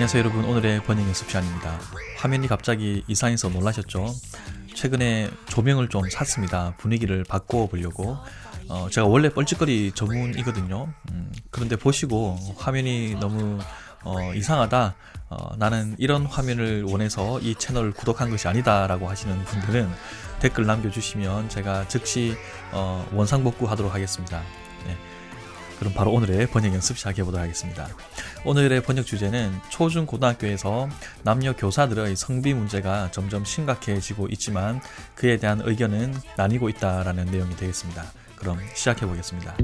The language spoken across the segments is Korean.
안녕하세요 여러분. 오늘의 번역 연습 시간입니다. 화면이 갑자기 이상해서 놀라셨죠? 최근에 조명을 좀 샀습니다. 분위기를 바꿔 보려고. 어, 제가 원래 뻘짓거리 전문이거든요. 음, 그런데 보시고 화면이 너무 어, 이상하다. 어, 나는 이런 화면을 원해서 이 채널을 구독한 것이 아니다 라고 하시는 분들은 댓글 남겨주시면 제가 즉시 어, 원상복구 하도록 하겠습니다. 네. 그럼 바로 오늘의 번역 연습 시작해 보도록 하겠습니다. 오늘의 번역 주제는 초중 고등학교에서 남녀 교사들의 성비 문제가 점점 심각해지고 있지만 그에 대한 의견은 나뉘고 있다라는 내용이 되겠습니다. 그럼 시작해 보겠습니다.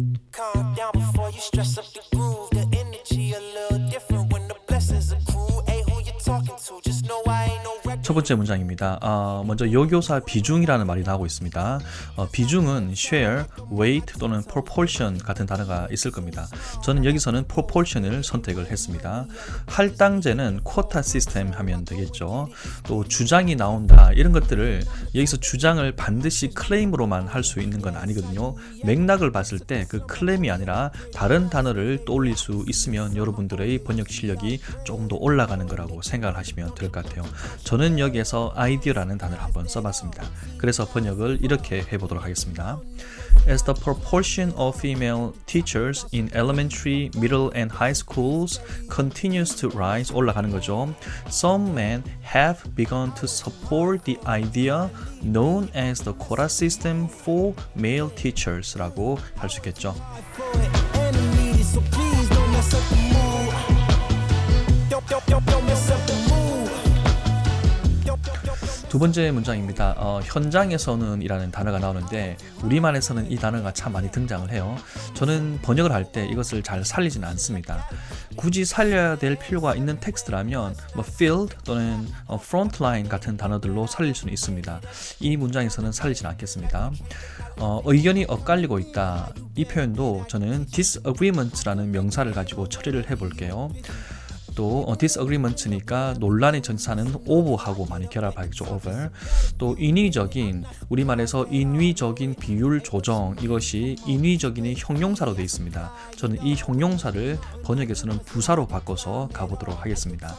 번째 문장입니다. 어, 먼저 여교사 비중이라는 말이 나오고 있습니다. 어, 비중은 share, weight 또는 proportion 같은 단어가 있을 겁니다. 저는 여기서는 proportion을 선택을 했습니다. 할당제는 quota system 하면 되겠죠. 또 주장이 나온다 이런 것들을 여기서 주장을 반드시 클레임으로만 할 수 있는 건 아니거든요. 맥락을 봤을 때 그 클레임이 아니라 다른 단어를 떠올릴 수 있으면 여러분들의 번역 실력이 조금 더 올라가는 거라고 생각을 하시면 될 것 같아요. 저는 여기에서 아이디어라는 단어를 한번 써봤습니다. 그래서 번역을 이렇게 해보도록 하겠습니다. As the proportion of female teachers in elementary, middle, and high schools continues to rise, 올라가는 거죠. Some men have begun to support the idea known as the quota system for male teachers라고 할 수 있겠죠. 두 번째 문장입니다. 어, 현장에서는 이라는 단어가 나오는데 우리말에서는 이 단어가 참 많이 등장을 해요. 저는 번역을 할 때 이것을 잘 살리지는 않습니다. 굳이 살려야 될 필요가 있는 텍스트라면 뭐 field 또는 어, frontline 같은 단어들로 살릴 수는 있습니다. 이 문장에서는 살리지는 않겠습니다. 어, 의견이 엇갈리고 있다. 이 표현도 저는 disagreement라는 명사를 가지고 처리를 해볼게요. 또 어, disagreement니까 논란의 전사는 over하고 많이 결합하겠죠 over. 또 인위적인 우리말에서 인위적인 비율 조정 이것이 인위적인의 형용사로 되어 있습니다. 저는 이 형용사를 번역에서는 부사로 바꿔서 가보도록 하겠습니다.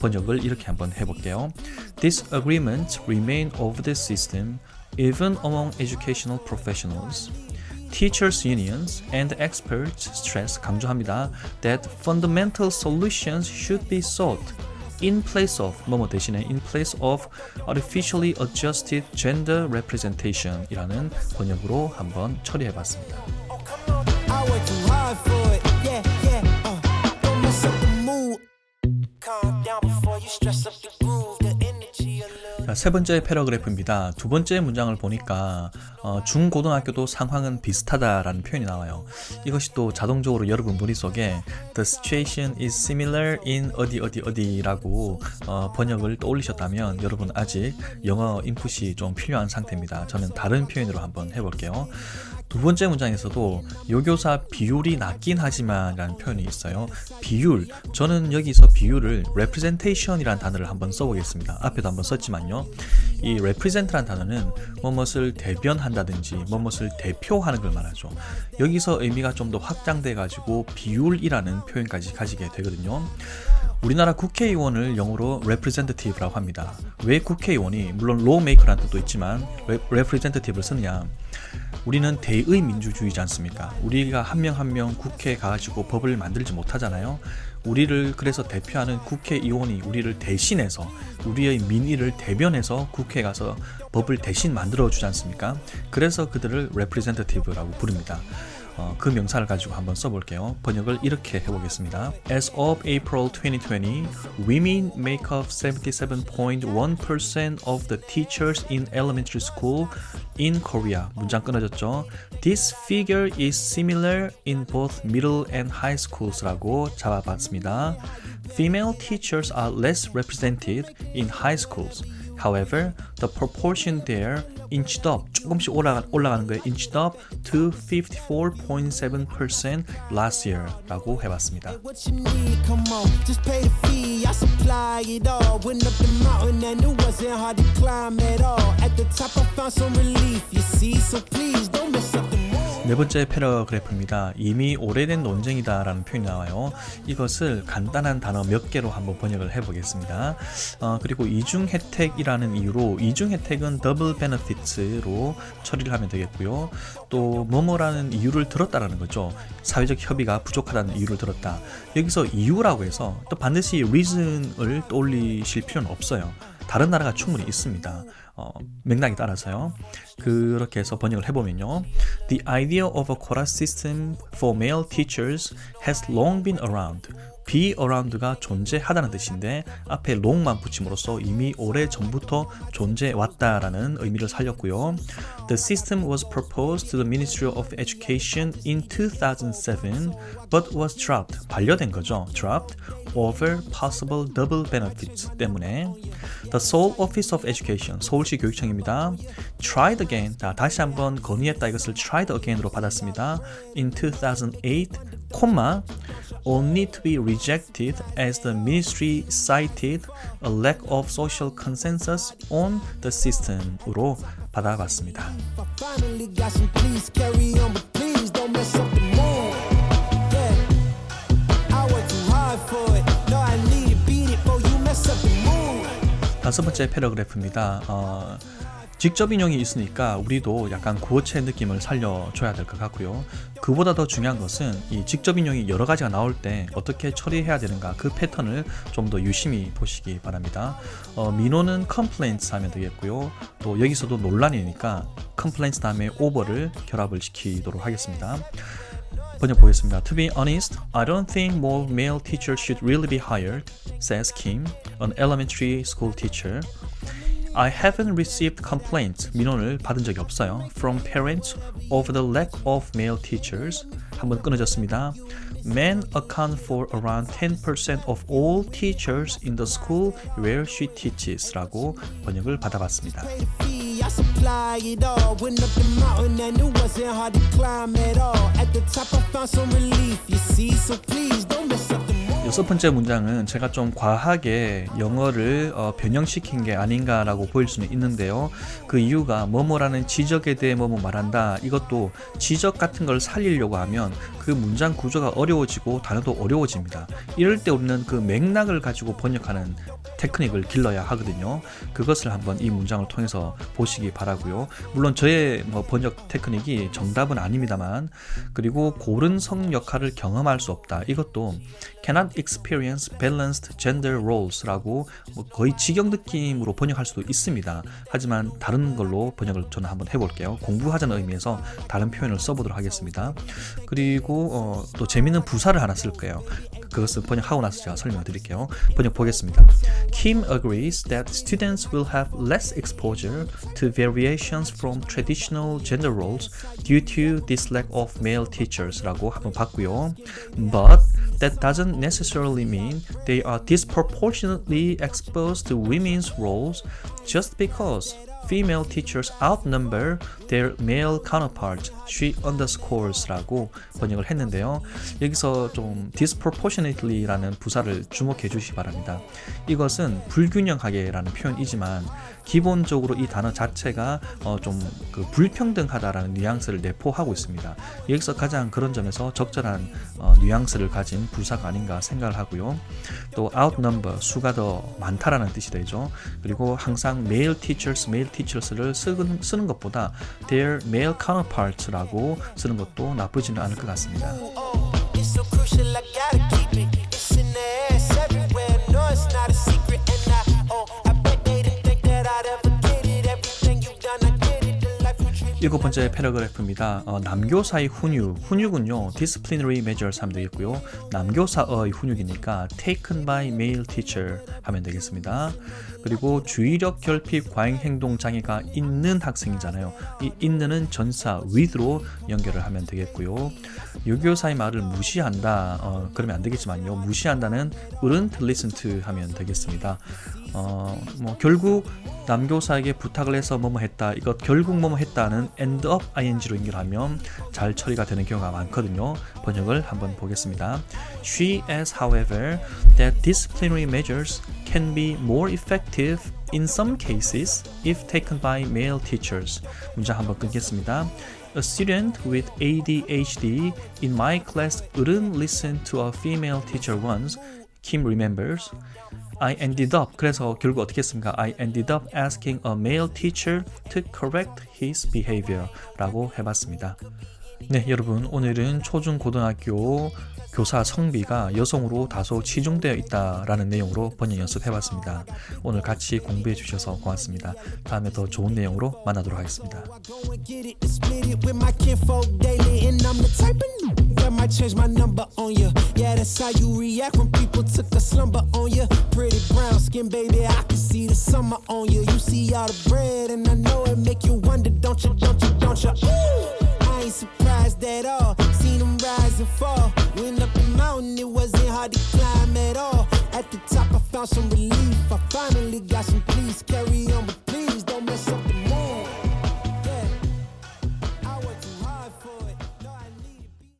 번역을 이렇게 한번 해볼게요. disagreements remain over the system even among educational professionals Teachers unions and experts stress 강조합니다 that fundamental solutions should be sought in place of 뭐뭐 대신에 in place of artificially adjusted gender representation 이라는 번역으로 한번 처리해 봤습니다. Oh, 자, 세 번째 패러그래프입니다. 두 번째 문장을 보니까 어, 중고등학교도 상황은 비슷하다라는 표현이 나와요. 이것이 또 자동적으로 여러분 머릿속에 The situation is similar in 어디 어디 어디라고 어, 번역을 떠올리셨다면 여러분 아직 영어 인풋이 좀 필요한 상태입니다. 저는 다른 표현으로 한번 해볼게요. 두 번째 문장에서도 요교사 비율이 낮긴 하지만 라는 표현이 있어요. 비율. 저는 여기서 비율을 representation이라는 단어를 한번 써보겠습니다. 앞에도 한번 썼지만요. 이 represent라는 단어는 뭐뭇을 대변한다든지 뭐뭇을 대표하는 걸 말하죠. 여기서 의미가 좀 더 확장돼 가지고 비율이라는 표현까지 가지게 되거든요. 우리나라 국회의원을 영어로 representative라고 합니다. 왜 국회의원이 물론 lawmaker라는 뜻도 있지만 representative를 쓰느냐? 우리는 대의 민주주의지 않습니까? 우리가 한 명 한 명 국회에 가가지고 법을 만들지 못하잖아요. 우리를 그래서 대표하는 국회의원이 우리를 대신해서 우리의 민의를 대변해서 국회에 가서 법을 대신 만들어 주지 않습니까? 그래서 그들을 representative라고 부릅니다. 어, 그 명사를 가지고 한번 써볼게요. 번역을 이렇게 해보겠습니다. As of April 2020, women make up 77.1% of the teachers in elementary school in Korea. 문장 끊어졌죠. This figure is similar in both middle and high schools.라고 잡아봤습니다. Female teachers are less represented in high schools. However, the proportion there inched up 조금씩 올라가, 올라가는 거예요. inched up to 54.7% last year라고 해봤습니다. What you need, come on, just pay the fee. I supply it all. Went up the mountain and it wasn't hard to climb at all. At the top, I found some relief, you see. So please don't mess up the mood. 네 번째 패러그래프입니다. 이미 오래된 논쟁이다 라는 표현이 나와요. 이것을 간단한 단어 몇 개로 한번 번역을 해보겠습니다. 어, 그리고 이중 혜택이라는 이유로 이중 혜택은 더블 베너피트로 처리를 하면 되겠고요. 또 뭐뭐라는 이유를 들었다라는 거죠. 사회적 협의가 부족하다는 이유를 들었다. 여기서 이유라고 해서 또 반드시 reason을 떠올리실 필요는 없어요. 다른 나라가 충분히 있습니다. 어, 맥락에 따라서요. 그렇게 해서 번역을 해보면요. The idea of a quota system for male teachers has long been around. Be around가 존재하다는 뜻인데 앞에 long만 붙임으로써 이미 오래 전부터 존재해 왔다라는 의미를 살렸고요. The system was proposed to the Ministry of Education in 2007 but was dropped. 반려된 거죠. dropped over possible double benefits 때문에 The Seoul Office of Education 서울시 교육청입니다. tried again. 자, 다시 한번 건의했다 이것을 tried again으로 받았습니다. in 2008 콤마 only to be rejected as the ministry cited a lack of social consensus on the system으로 받아봤습니다. I finally got some please carry on, but please don't mess up the mood. Yeah, I worked too hard for it. No, I need to beat it before you mess up the mood. 다섯 번째 패러그래프입니다. 어, 직접 인용이 있으니까 우리도 약간 구어체 느낌을 살려줘야 될 것 같고요. 그보다 더 중요한 것은 이 직접 인용이 여러 가지가 나올 때 어떻게 처리해야 되는가 그 패턴을 좀 더 유심히 보시기 바랍니다. 어, 민호는 complaints 하면 되겠고요. 또 여기서도 논란이니까 complaints 다음에 over를 결합을 시키도록 하겠습니다. 번역 보겠습니다. To be honest, I don't think more male teachers should really be hired, says Kim, an elementary school teacher. I haven't received complaints, 민원을 받은 적이 없어요. From parents over the lack of male teachers. 한번 끊어졌습니다. Men account for around 10% of all teachers in the school where she teaches 라고 번역을 받아봤습니다. Pay the fee, I supply it all. Went up the mountain and it wasn't hard to climb at all. At the top, I found some relief, you see. So please don't mess up the mood. 여섯 번째 문장은 제가 좀 과하게 영어를 어, 변형시킨 게 아닌가라고 보일 수는 있는데요. 그 이유가 뭐뭐라는 지적에 대해 뭐뭐 말한다. 이것도 지적 같은 걸 살리려고 하면 그 문장 구조가 어려워지고 단어도 어려워집니다. 이럴 때 우리는 그 맥락을 가지고 번역하는 테크닉을 길러야 하거든요. 그것을 한번 이 문장을 통해서 보시기 바라고요. 물론 저의 뭐 번역 테크닉이 정답은 아닙니다만 그리고 고른 성 역할을 경험할 수 없다. 이것도 cannot experience balanced gender roles라고 뭐 거의 직역 느낌으로 번역할 수도 있습니다. 하지만 다른 걸로 번역을 저는 한번 해볼게요. 공부하자는 의미에서 다른 표현을 써보도록 하겠습니다. 그리고 어, 또 재밌는 부사를 하나 쓸 거예요. 그것은 번역하고 나서 제가 설명을 드릴게요. 번역 보겠습니다. Kim agrees that students will have less exposure to variations from traditional gender roles due to this lack of male teachers라고 한번 봤고요. But that doesn't necessarily mean they are disproportionately exposed to women's roles just because female teachers outnumber their male counterparts. She underscores라고 번역을 했는데요. 여기서 좀 disproportionately라는 부사를 주목해 주시기 바랍니다. 이것은 불균형하게라는 표현이지만 기본적으로 이 단어 자체가 어 좀그 불평등하다라는 뉘앙스를 내포하고 있습니다. 여기서 가장 그런 점에서 적절한 어 뉘앙스를 가진 부사가 아닌가 생각을 하고요. 또 outnumber 수가 더 많다라는 뜻이 되죠. 그리고 항상 male teachers, male teachers를 쓰는, 쓰는 것보다 their male counterparts라고 쓰는 것도 나쁘지는 않을 것 같습니다. 일곱 번째 패러그래프입니다. 어, 남교사의 훈육. 훈육은요, disciplinary measures 하면 되겠고요. 남교사의 훈육이니까 taken by male teacher 하면 되겠습니다. 그리고 주의력 결핍 과잉 행동 장애가 있는 학생이잖아요. 이 있는은 전사 with로 연결을 하면 되겠고요. 유교사의 말을 무시한다. 어, 그러면 안 되겠지만요. 무시한다는 wouldn't listen to 하면 되겠습니다. 어, 뭐 결국 남교사에게 부탁을 해서 뭐뭐 했다. 이거 결국 뭐뭐 했다는 end up ing로 연결하면 잘 처리가 되는 경우가 많거든요. 번역을 한번 보겠습니다. She adds, however, that disciplinary measures can be more effective in some cases if taken by male teachers. 문장 한번 끊겠습니다. A student with ADHD in my class wouldn't listen to a female teacher once. Kim remembers. I ended up 그래서 결국 어떻게 했습니까? I ended up asking a male teacher to correct his behavior라고 해봤습니다. 네, 여러분 오늘은 초중 고등학교 교사 성비가 여성으로 다소 치중되어 있다라는 내용으로 번역 연습해봤습니다. 오늘 같이 공부해 주셔서 고맙습니다. 다음에 더 좋은 내용으로 만나도록 하겠습니다. Summer on you. You see all the bread, and I know it make you found some relief.